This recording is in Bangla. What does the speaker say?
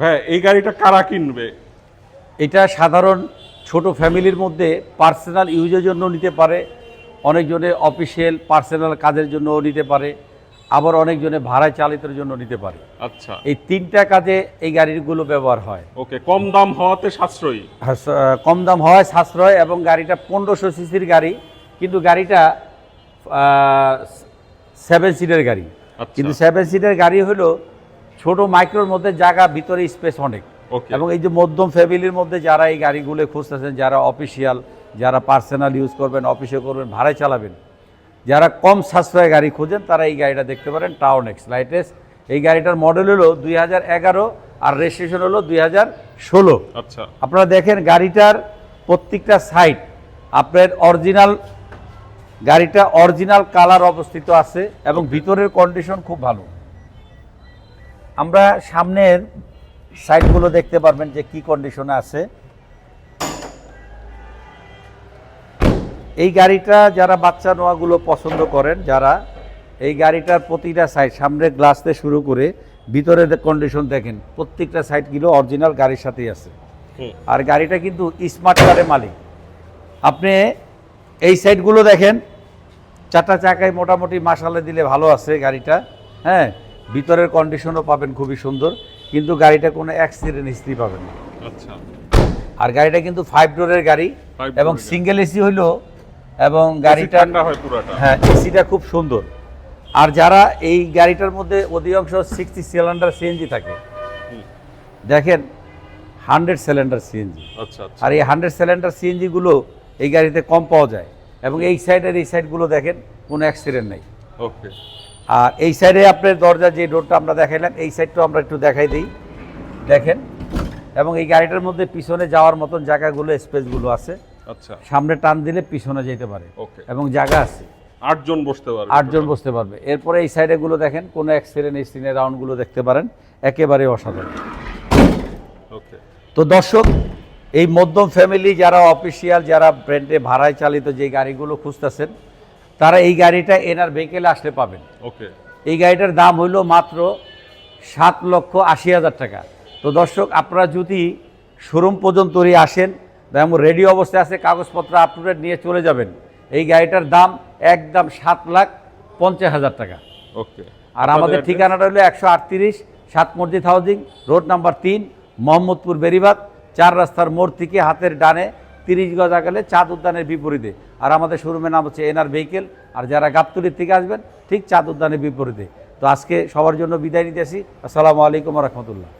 ভাই এই গাড়িটা কারা কিনবে? এটা সাধারণ ছোট ফ্যামিলির মধ্যে পার্সোনাল ইউজের জন্য নিতে পারে অনেকজনে অফিসিয়াল পার্সোনাল কাজের জন্য নিতে পারে আবার অনেকজনে ভাড়ায় চালিতের জন্য নিতে পারে। আচ্ছা। এই তিনটা কাজে এই গাড়িগুলো ব্যবহার হয়। ওকে কম দাম হওয়াতে সাশ্রয়ী? হ্যাঁ, কম দাম হয় সাশ্রয় এবং গাড়িটা পনেরোশো সিসির গাড়ি কিন্তু গাড়িটা সেভেন সিটের গাড়ি। আচ্ছা। কিন্তু সেভেন সিটের গাড়ি হলো ছোট মাইক্রোর মধ্যে জায়গা ভিতরে স্পেস অনেক। এবং এই যে মধ্যম ফ্যামিলির মধ্যে যারা এই গাড়িগুলো খুঁজতেছেন যারা অফিসিয়াল যারা পার্সোনাল ইউজ করবেন অফিসে করবেন ভাড়ায় চালাবেন যারা কম সাশ্রয় গাড়ি খোঁজেন তারা এই গাড়িটা দেখতে পারেন টাউন এক্স লাইটেস এই গাড়িটার মডেল হলো দুই হাজার এগারো আর রেজিস্ট্রেশন হলো দুই হাজার ষোলো। আচ্ছা। আপনারা দেখেন গাড়িটার প্রত্যেকটা সাইড আপনার অরিজিনাল গাড়িটা অরিজিনাল কালার অবস্থিত আছে এবং ভিতরের কন্ডিশন খুব ভালো। আমরা সামনের সাইডগুলো দেখতে পারবেন যে কি কন্ডিশনে আছে। এই গাড়িটা যারা বাচ্চা নোয়াগুলো পছন্দ করেন যারা এই গাড়িটার প্রতিটা সাইড সামনের গ্লাস থেকে শুরু করে ভিতরের কন্ডিশন দেখেন প্রত্যেকটা সাইডগুলো অরিজিনাল গাড়ির সাথেই আছে। আর গাড়িটা কিন্তু স্মার্ট কারের মালিক। আপনি এই সাইডগুলো দেখেন চারটা চাকায় মোটামুটি মাসালে দিলে ভালো আছে গাড়িটা হ্যাঁ? ভিতরের কন্ডিশনও পাবেন খুবই সুন্দর কিন্তু গাড়িটা কোনো অ্যাক্সিডেন্ট হিস্ট্রি পাবেন না। আচ্ছা। আর গাড়িটা কিন্তু ফাইভ ডোরের গাড়ি এবং সিঙ্গেল এসি হইল এবং গাড়িটা হয় এসিটা খুব সুন্দর। আর যারা এই গাড়িটার মধ্যে অধিকাংশ সিক্সটি সিলিন্ডার সিএনজি থাকে দেখেন হান্ড্রেড সিলিন্ডার সিএনজি আর এই হান্ড্রেড সিলিন্ডার সিএনজিগুলো এই গাড়িতে কম পাওয়া যায় এবং এই সাইডের এই সাইডগুলো দেখেন কোনো অ্যাক্সিডেন্ট নেই। ওকে আর এই সাইডে আপনার দরজা যে ডোরটা আমরা দেখাইলাম এই সাইডটাও আমরা একটু দেখাই দিই। দেখেন এবং এই গাড়িটার মধ্যে পিছনে যাওয়ার মতন জায়গাগুলো স্পেসগুলো আছে। আচ্ছা। সামনে টান দিলে পিছনে যেতে পারে। ওকে। এবং জায়গা আছে। আটজন বসতে পারবে। আটজন বসতে পারবে। এরপরে এই সাইডেগুলো দেখেন কোনো অ্যাক্সিডেন্ট এই সিনের রাউন্ডগুলো দেখতে পারেন। একেবারে অসাধারণ। ওকে। তো দর্শক এই মধ্যম ফ্যামিলি যারা অফিসিয়াল যারা ব্র্যান্ডে ভাড়ায় চালিত যে গাড়িগুলো খুঁজতেছেন তারা এই গাড়িটা এনার ভেহিকেলে আসলে পাবেন। ওকে এই গাড়িটার দাম হইল মাত্র সাত লক্ষ আশি হাজার টাকা। তো দর্শক আপনারা যদি শোরুম পর্যন্তই আসেন এবং রেডি অবস্থায় আছে কাগজপত্র আপ টু ডেট নিয়ে চলে যাবেন এই গাড়িটার দাম একদম সাত লাখ পঞ্চাশ হাজার টাকা। ওকে আর আমাদের ঠিকানাটা হলো একশো আটত্রিশ সাত মসজিদ হাউজিং রোড নাম্বার তিন মোহাম্মদপুর বেরিবাদ চার রাস্তার মোড় থেকে হাতের ডানে তিরিশ গজ আকালে চাঁদ উদ্যানের বিপরীতে। আর আমাদের শোরুমের নাম হচ্ছে এনআর ভেহিকেল, আর যারা গাবতুলির থেকে আসবেন, ঠিক চাঁদ উদ্যানের বিপরীতে। তো আজকে সবার জন্য বিদায় নিতে আসি। আসসালামু আলাইকুম রহমতুল্লাহ।